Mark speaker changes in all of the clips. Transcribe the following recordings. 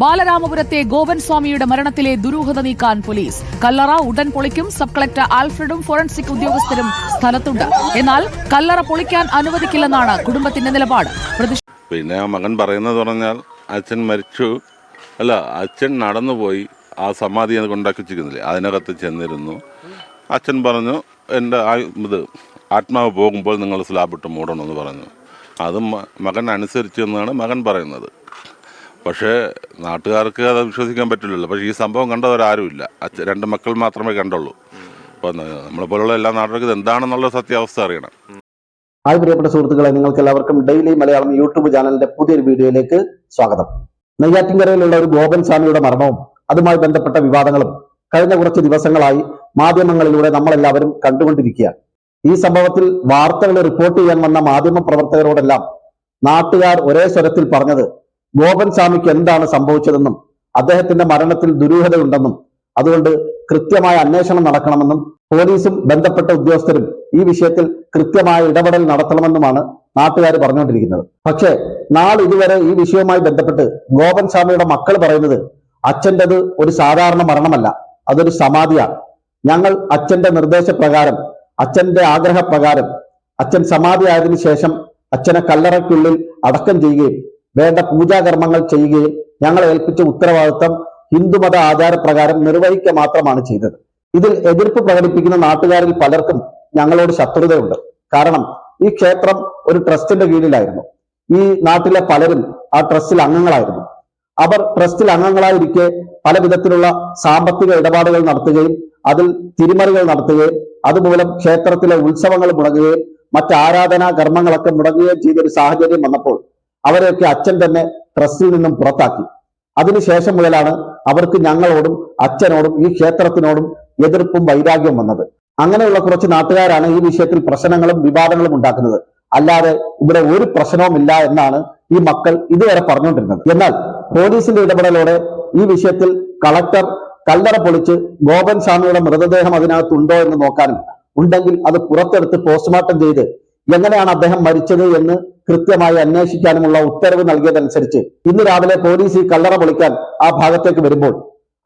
Speaker 1: ബാലരാമപുരത്തെ ഗോവൻ സ്വാമിയുടെ മരണത്തിലെ ദുരൂഹത നീക്കാൻ പോലീസ്. കല്ലറ ഉടൻ പൊളിക്കും സബ് കളക്ടർ ആൽഫ്രഡും ഫോറൻസിക് ഉദ്യോഗസ്ഥരും സ്ഥലത്തുണ്ട്. എന്നാൽ കല്ലറ പൊളിക്കാൻ അനുവദിക്കില്ലെന്നാണ് കുടുംബത്തിന്റെ നിലപാട്.
Speaker 2: പിന്നെ മകൻ പറയുന്നത് പറഞ്ഞാൽ അച്ഛൻ മരിച്ചു. അല്ല അച്ഛൻ നടന്നുപോയി. ആ സമാധി കൊണ്ടാക്കി വെച്ചിരിക്കുന്നില്ലേ? അതിനകത്ത് ചെന്നിരുന്നു. അച്ഛൻ പറഞ്ഞു എന്റെ ഇത് ആത്മാവ് പോകുമ്പോൾ നിങ്ങൾ സ്ലാബിട്ട് മൂടണമെന്ന് പറഞ്ഞു. അതും മകൻ അനുസരിച്ചു എന്നാണ് മകൻ പറയുന്നത്. പക്ഷേ നാട്ടുകാർക്ക് അത് വിശ്വസിക്കാൻ പറ്റില്ലല്ലോ. പക്ഷേ ഈ സംഭവം കണ്ടവരാരുമില്ല. അച്ഛൻ രണ്ട് മക്കൾ മാത്രമേ കണ്ടുള്ളൂ. നമ്മളെ പോലുള്ള എല്ലാ നാട്ടുകാർക്കും എന്താണെന്നുള്ള സത്യാവസ്ഥ അറിയണം.
Speaker 3: ഹായ് പ്രിയപ്പെട്ട സുഹൃത്തുക്കളെ നിങ്ങൾക്ക് എല്ലാവർക്കും ഡെയിലി മലയാളം യൂട്യൂബ് ചാനലിന്റെ പുതിയൊരു വീഡിയോയിലേക്ക് സ്വാഗതം. നെയ്യാറ്റിൻകരയിലുള്ള ഒരു ഗോപൻ സ്വാമിയുടെ മരണവും അതുമായി ബന്ധപ്പെട്ട വിവാദങ്ങളും കഴിഞ്ഞ കുറച്ച് ദിവസങ്ങളായി മാധ്യമങ്ങളിലൂടെ നമ്മളെല്ലാവരും കണ്ടുകൊണ്ടിരിക്കുകയാണ്. ഈ സംഭവത്തിൽ വാർത്തകൾ റിപ്പോർട്ട് ചെയ്യാൻ വന്ന മാധ്യമ പ്രവർത്തകരോടെല്ലാം നാട്ടുകാർ ഒരേ സ്വരത്തിൽ പറഞ്ഞത് ഗോപൻ സ്വാമിക്ക് എന്താണ് സംഭവിച്ചതെന്നും അദ്ദേഹത്തിന്റെ മരണത്തിൽ ദുരൂഹതയുണ്ടെന്നും അതുകൊണ്ട് കൃത്യമായ അന്വേഷണം നടക്കണമെന്നും പോലീസും ബന്ധപ്പെട്ട ഉദ്യോഗസ്ഥരും ഈ വിഷയത്തിൽ കൃത്യമായ ഇടപെടൽ നടത്തണമെന്നുമാണ് നാട്ടുകാർ പറഞ്ഞുകൊണ്ടിരിക്കുന്നത്. പക്ഷേ നാളെ ഇതുവരെ ഈ വിഷയവുമായി ബന്ധപ്പെട്ട് ഗോപൻ സ്വാമിയുടെ മക്കൾ പറയുന്നത് അച്ഛന്റെത് ഒരു സാധാരണ മരണമല്ല അതൊരു സമാധിയാണ്. ഞങ്ങൾ അച്ഛന്റെ നിർദ്ദേശപ്രകാരം അച്ഛന്റെ ആഗ്രഹപ്രകാരം അച്ഛൻ സമാധിയായതിനു ശേഷം അച്ഛനെ കല്ലറയ്ക്കുള്ളിൽ അടക്കം ചെയ്യുകയും വേണ്ട പൂജാകർമ്മങ്ങൾ ചെയ്യുകയും ഞങ്ങളെ ഏൽപ്പിച്ച ഉത്തരവാദിത്തം ഹിന്ദുമത ആചാരപ്രകാരം നിർവഹിക്കുക മാത്രമാണ് ചെയ്തത്. ഇതിൽ എതിർപ്പ് പ്രകടിപ്പിക്കുന്ന നാട്ടുകാരിൽ പലർക്കും ഞങ്ങളോട് ശത്രുതയുണ്ട്. കാരണം ഈ ക്ഷേത്രം ഒരു ട്രസ്റ്റിന്റെ കീഴിലായിരുന്നു. ഈ നാട്ടിലെ പലരും ആ ട്രസ്റ്റിൽ അംഗങ്ങളായിരുന്നു. അവർ ട്രസ്റ്റിൽ അംഗങ്ങളായിരിക്കെ പല വിധത്തിലുള്ള സാമ്പത്തിക ഇടപാടുകൾ നടത്തുകയും അതിൽ തിരിമറികൾ നടത്തുകയും അതുമൂലം ക്ഷേത്രത്തിലെ ഉത്സവങ്ങൾ മുടങ്ങുകയും മറ്റ് ആരാധനാ കർമ്മങ്ങളൊക്കെ മുടങ്ങുകയും ചെയ്തൊരു സാഹചര്യം വന്നപ്പോൾ അവരെയൊക്കെ അച്ഛൻ തന്നെ ട്രസ്റ്റിൽ നിന്നും പുറത്താക്കി. അതിനുശേഷം മുതലാണ് അവർക്ക് ഞങ്ങളോടും അച്ഛനോടും ഈ ക്ഷേത്രത്തിനോടും എതിർപ്പും വൈരാഗ്യം വന്നത്. അങ്ങനെയുള്ള കുറച്ച് നാട്ടുകാരാണ് ഈ വിഷയത്തിൽ പ്രശ്നങ്ങളും വിവാദങ്ങളും ഉണ്ടാക്കുന്നത്. അല്ലാതെ ഇവിടെ ഒരു പ്രശ്നവുമില്ല എന്നാണ് ഈ മക്കൾ ഇതുവരെ പറഞ്ഞുകൊണ്ടിരുന്നത്. എന്നാൽ പോലീസിന്റെ ഇടപെടലോടെ ഈ വിഷയത്തിൽ കളക്ടർ കല്ലറ പൊളിച്ച് ഗോപൻ സ്വാമിയുടെ മൃതദേഹം അതിനകത്തുണ്ടോ എന്ന് നോക്കാനും ഉണ്ടെങ്കിൽ അത് പുറത്തെടുത്ത് പോസ്റ്റ്മോർട്ടം ചെയ്ത് എങ്ങനെയാണ് അദ്ദേഹം മരിച്ചത് എന്ന് കൃത്യമായി അന്വേഷിക്കാനുമുള്ള ഉത്തരവ് നൽകിയതനുസരിച്ച് ഇന്ന് രാവിലെ പോലീസ് ഈ കല്ലറ പൊളിക്കാൻ ആ ഭാഗത്തേക്ക് വരുമ്പോൾ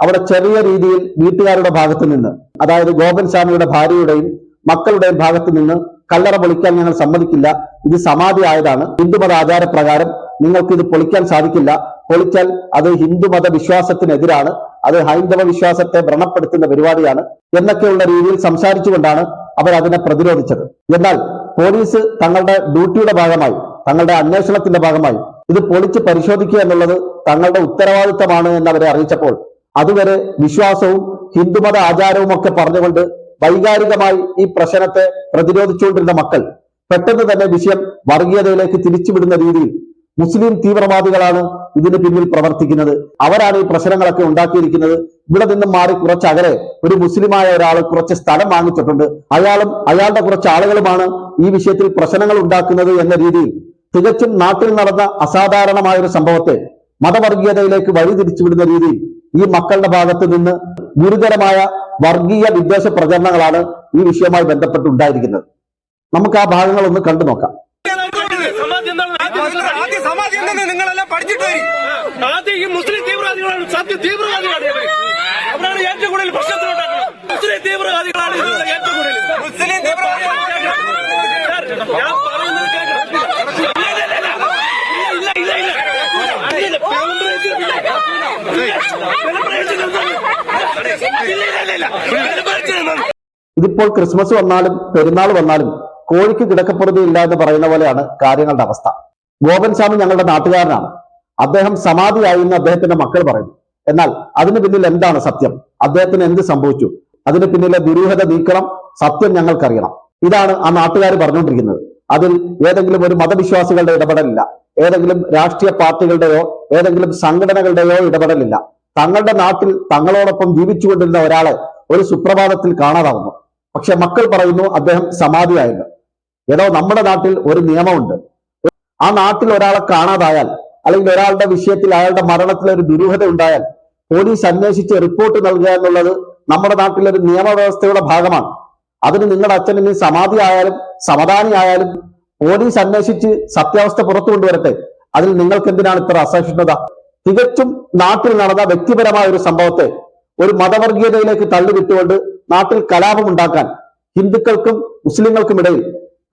Speaker 3: അവിടെ ചെറിയ രീതിയിൽ വീട്ടുകാരുടെ ഭാഗത്ത് നിന്ന് അതായത് ഗോപൻ സ്വാമിയുടെ ഭാര്യയുടെയും മക്കളുടെയും ഭാഗത്ത് നിന്ന് കല്ലറ പൊളിക്കാൻ ഞങ്ങൾ സമ്മതിക്കില്ല. ഇത് സമാധി ആയതാണ്. ഹിന്ദുമത ആചാരപ്രകാരം നിങ്ങൾക്ക് ഇത് പൊളിക്കാൻ സാധിക്കില്ല. പൊളിച്ചാൽ അത് ഹിന്ദുമത വിശ്വാസത്തിനെതിരാണ്. അത് ഹൈന്ദവ വിശ്വാസത്തെ വ്രണപ്പെടുത്തുന്ന പരിപാടിയാണ് എന്നൊക്കെയുള്ള രീതിയിൽ സംസാരിച്ചുകൊണ്ടാണ് അവർ അതിനെ പ്രതിരോധിച്ചത്. എന്നാൽ പോലീസ് തങ്ങളുടെ ഡ്യൂട്ടിയുടെ ഭാഗമായി തങ്ങളുടെ അന്വേഷണത്തിന്റെ ഭാഗമായി ഇത് പൊളിച്ച് പരിശോധിക്കുക എന്നുള്ളത് തങ്ങളുടെ ഉത്തരവാദിത്തമാണ് എന്ന് അവരെ അറിയിച്ചപ്പോൾ അതുവരെ വിശ്വാസവും ഹിന്ദുമത ആചാരവും ഒക്കെ പറഞ്ഞുകൊണ്ട് വൈകാരികമായി ഈ പ്രശ്നത്തെ പ്രതിരോധിച്ചുകൊണ്ടിരുന്ന മക്കൾ പെട്ടെന്ന് തന്നെ വിഷയം വർഗീയതയിലേക്ക് തിരിച്ചുവിടുന്ന രീതിയിൽ മുസ്ലിം തീവ്രവാദികളാണ് ഇതിന് പിന്നിൽ പ്രവർത്തിക്കുന്നത്. അവരാണ് ഈ പ്രശ്നങ്ങളൊക്കെ ഉണ്ടാക്കിയിരിക്കുന്നത്. ഇവിടെ നിന്നും മാറി കുറച്ച് അകലെ ഒരു മുസ്ലിമായ ഒരാൾ കുറച്ച് സ്ഥലം വാങ്ങിച്ചിട്ടുണ്ട്. അയാളും അയാളുടെ കുറച്ച് ആളുകളുമാണ് ഈ വിഷയത്തിൽ പ്രശ്നങ്ങൾ ഉണ്ടാക്കുന്നത് എന്ന രീതിയിൽ തികച്ചും നാട്ടിൽ നടന്ന അസാധാരണമായ ഒരു സംഭവത്തെ മതവർഗീയതയിലേക്ക് വഴിതിരിച്ചുവിടുന്ന രീതിയിൽ ഈ മക്കളുടെ ഭാഗത്ത് നിന്ന് ഗുരുതരമായ വർഗീയ വിദ്വേഷ പ്രചരണങ്ങളാണ് ഈ വിഷയവുമായി ബന്ധപ്പെട്ടുണ്ടായിരിക്കുന്നത് നമുക്ക് ആ ഭാഗങ്ങൾ ഒന്ന് കണ്ടു നോക്കാം
Speaker 4: നിങ്ങളെല്ലാം പഠിച്ചിട്ട്
Speaker 5: ആദ്യം ഈ മുസ്ലിം തീവ്രവാദികളാണ് സത്യ തീവ്രവാദികളാണ്. അവരാണ് ഏറ്റവും കൂടുതൽ പ്രശ്നത്തിൽ മുസ്ലിം തീവ്രവാദികളാണ് ഏറ്റവും കൂടുതൽ
Speaker 4: മുസ്ലിം തീവ്രവാദികൾ
Speaker 5: ഞാൻ പറയുന്നത് കേൾക്കണം. ഇല്ല, ഇല്ല, ഇല്ല, ഇല്ല. ഇല്ല, ഇല്ല, ഇല്ല. ഇല്ല, ഇല്ല, ഇല്ല, ഇല്ല. വെളിപ്പെടുത്തരുത്.
Speaker 3: ഇതിപ്പോൾ ക്രിസ്മസ് വന്നാലും പെരുന്നാൾ വന്നാലും കോഴിക്ക് കിടക്കപ്പുറതി ഇല്ല എന്ന് പറയുന്ന പോലെയാണ് കാര്യങ്ങളുടെ അവസ്ഥ. ഗോപൻസ്വാമി ഞങ്ങളുടെ നാട്ടുകാരനാണ്. അദ്ദേഹം സമാധിയായി എന്ന് അദ്ദേഹത്തിന്റെ മക്കൾ പറയുന്നു. എന്നാൽ അതിന് പിന്നിൽ എന്താണ് സത്യം? അദ്ദേഹത്തിന് എന്ത് സംഭവിച്ചു? അതിന് പിന്നിലെ ദുരൂഹത നീക്കണം സത്യം ഞങ്ങൾക്കറിയണം. ഇതാണ് ആ നാട്ടുകാർ പറഞ്ഞുകൊണ്ടിരിക്കുന്നത്. അതിൽ ഏതെങ്കിലും ഒരു മതവിശ്വാസികളുടെ ഇടപെടലില്ല. ഏതെങ്കിലും രാഷ്ട്രീയ പാർട്ടികളുടെയോ ഏതെങ്കിലും സംഘടനകളുടെയോ ഇടപെടലില്ല. തങ്ങളുടെ നാട്ടിൽ തങ്ങളോടൊപ്പം ജീവിച്ചുകൊണ്ടിരുന്ന ഒരാളെ ഒരു സുപ്രഭാതത്തിൽ കാണാതാവുന്നു. പക്ഷെ മക്കൾ പറയുന്നു അദ്ദേഹം സമാധിയായിരുന്നു ഏതോ നമ്മുടെ നാട്ടിൽ ഒരു നിയമമുണ്ട്. ആ നാട്ടിൽ ഒരാളെ കാണാതായാൽ അല്ലെങ്കിൽ ഒരാളുടെ വിഷയത്തിൽ അയാളുടെ മരണത്തിൽ ഒരു ദുരൂഹത ഉണ്ടായാൽ പോലീസ് അന്വേഷിച്ച് റിപ്പോർട്ട് നൽകുക എന്നുള്ളത് നമ്മുടെ നാട്ടിലെ ഒരു നിയമവ്യവസ്ഥയുടെ ഭാഗമാണ്. അതിന് നിങ്ങളുടെ അച്ഛന് ഇനി സമാധി ആയാലും സമദാനി ആയാലും പോലീസ് അന്വേഷിച്ച് സത്യാവസ്ഥ പുറത്തു കൊണ്ടുവരട്ടെ അതിൽ നിങ്ങൾക്ക് എന്തിനാണ് ഇത്ര അസഹിഷ്ണുത? തികച്ചും നാട്ടിൽ നടന്ന വ്യക്തിപരമായ ഒരു സംഭവത്തെ ഒരു മതവർഗീയതയിലേക്ക് തള്ളിവിട്ടുകൊണ്ട് നാട്ടിൽ കലാപം ഉണ്ടാക്കാൻ ഹിന്ദുക്കൾക്കും മുസ്ലിങ്ങൾക്കും ഇടയിൽ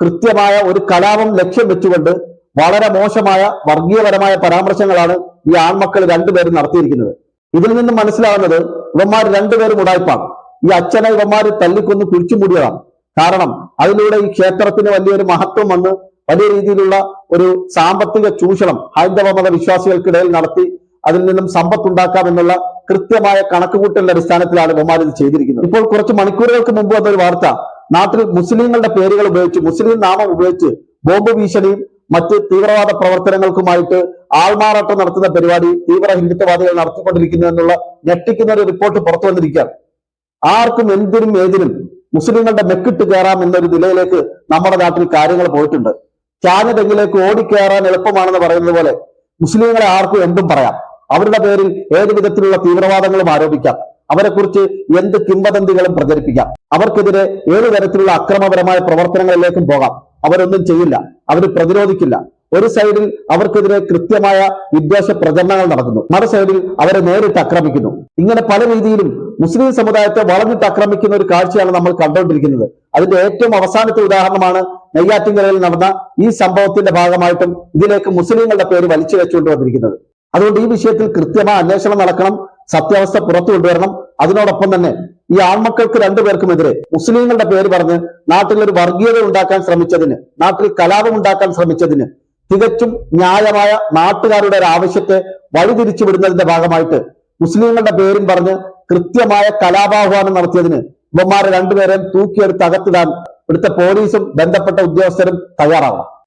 Speaker 3: കൃത്യമായ ഒരു കലാപം ലക്ഷ്യം വെച്ചുകൊണ്ട് വളരെ മോശമായ വർഗീയപരമായ പരാമർശങ്ങളാണ് ഈ ആൺമക്കൾ രണ്ടുപേരും നടത്തിയിരിക്കുന്നത്. ഇതിൽ നിന്നും മനസ്സിലാവുന്നത് ഇവന്മാർ രണ്ടുപേരും ഉടായ്പാണ്. ഈ അച്ഛനെ ഇവന്മാർ തല്ലിക്കൊന്ന് കുഴിച്ചുമൂടിയതാണ് കാരണം അതിലൂടെ ഈ ക്ഷേത്രത്തിന് വലിയൊരു മഹത്വം വന്ന് വലിയ രീതിയിലുള്ള ഒരു സാമ്പത്തിക ചൂഷണം ഹൈന്ദവ മത വിശ്വാസികൾക്കിടയിൽ നടത്തി അതിൽ നിന്നും സമ്പത്തുണ്ടാക്കാം എന്നുള്ള കൃത്യമായ കണക്കുകൂട്ടലിന്റെ അടിസ്ഥാനത്തിലാണ് ഒമാർ ഇത് ചെയ്തിരിക്കുന്നത്. ഇപ്പോൾ കുറച്ച് മണിക്കൂറുകൾക്ക് മുമ്പ് വന്ന ഒരു വാർത്ത. നാട്ടിൽ മുസ്ലിങ്ങളുടെ പേരുകൾ ഉപയോഗിച്ച് മുസ്ലിം നാമം ഉപയോഗിച്ച് ബോംബ് ഭീഷണിയും മറ്റ് തീവ്രവാദ പ്രവർത്തനങ്ങൾക്കുമായിട്ട് ആൾമാറാട്ടം നടത്തുന്ന പരിപാടി തീവ്ര ഹിന്ദുത്വവാദികൾ നടത്തിക്കൊണ്ടിരിക്കുന്നു എന്നുള്ള ഞെട്ടിക്കുന്ന ഒരു റിപ്പോർട്ട് പുറത്തു വന്നിരിക്കുകയാണ്. ആർക്കും എന്തിനും ഏതിനും മുസ്ലിങ്ങളുടെ മെക്കിട്ട് കയറാം എന്നൊരു നിലയിലേക്ക് നമ്മുടെ നാട്ടിൽ കാര്യങ്ങൾ പോയിട്ടുണ്ട്. ചാഞ്ഞതെങ്കിലേക്ക് ഓടിക്കയറാൻ എളുപ്പമാണെന്ന് പറയുന്നത് പോലെ മുസ്ലിങ്ങളെ ആർക്കും എന്തും പറയാം. അവരുടെ പേരിൽ ഏത് വിധത്തിലുള്ള തീവ്രവാദങ്ങളും ആരോപിക്കാം. അവരെക്കുറിച്ച് എന്ത് കിംവദന്തികളും പ്രചരിപ്പിക്കാം. അവർക്കെതിരെ ഏത് തരത്തിലുള്ള അക്രമപരമായ പ്രവർത്തനങ്ങളിലേക്കും പോകാം. അവരൊന്നും ചെയ്യില്ല. അവർ പ്രതിരോധിക്കില്ല. ഒരു സൈഡിൽ അവർക്കെതിരെ കൃത്യമായ വിദ്വേഷ പ്രചരണങ്ങൾ നടക്കുന്നു. മറു സൈഡിൽ അവരെ നേരിട്ട് ആക്രമിക്കുന്നു. ഇങ്ങനെ പല രീതിയിലും മുസ്ലിം സമുദായത്തെ വളഞ്ഞിട്ട് ആക്രമിക്കുന്ന ഒരു കാഴ്ചയാണ് നമ്മൾ കണ്ടുകൊണ്ടിരിക്കുന്നത്. അതിന്റെ ഏറ്റവും അവസാനത്തെ ഉദാഹരണമാണ് നെയ്യാറ്റിങ്കരയിൽ നടന്ന ഈ സംഭവത്തിന്റെ ഭാഗമായിട്ടും ഇതിലേക്ക് മുസ്ലിങ്ങളുടെ പേര് വലിച്ചു വെച്ചുകൊണ്ട് വന്നിരിക്കുന്നത്. അതുകൊണ്ട് ഈ വിഷയത്തിൽ കൃത്യമായ അന്വേഷണം നടക്കണം സത്യാവസ്ഥ പുറത്തു കൊണ്ടുവരണം. അതിനോടൊപ്പം തന്നെ ഈ ആൺമക്കൾക്ക് രണ്ടുപേർക്കുമെതിരെ മുസ്ലിങ്ങളുടെ പേര് പറഞ്ഞ് നാട്ടിൽ ഒരു വർഗീയത ഉണ്ടാക്കാൻ ശ്രമിച്ചതിന് നാട്ടിൽ കലാപം ഉണ്ടാക്കാൻ ശ്രമിച്ചതിന് തികച്ചും ന്യായമായ നാട്ടുകാരുടെ ഒരു ആവശ്യത്തെ വഴിതിരിച്ചു വിടുന്നതിന്റെ ഭാഗമായിട്ട് മുസ്ലിങ്ങളുടെ പേരും പറഞ്ഞ് കൃത്യമായ കലാപാഹ്വാനം നടത്തിയതിന് ഇവന്മാരെ രണ്ടുപേരെയും തൂക്കിയെടുത്ത് അകത്തിടാൻ ഇവിടുത്തെ പോലീസും ബന്ധപ്പെട്ട ഉദ്യോഗസ്ഥരും തയ്യാറാവണം.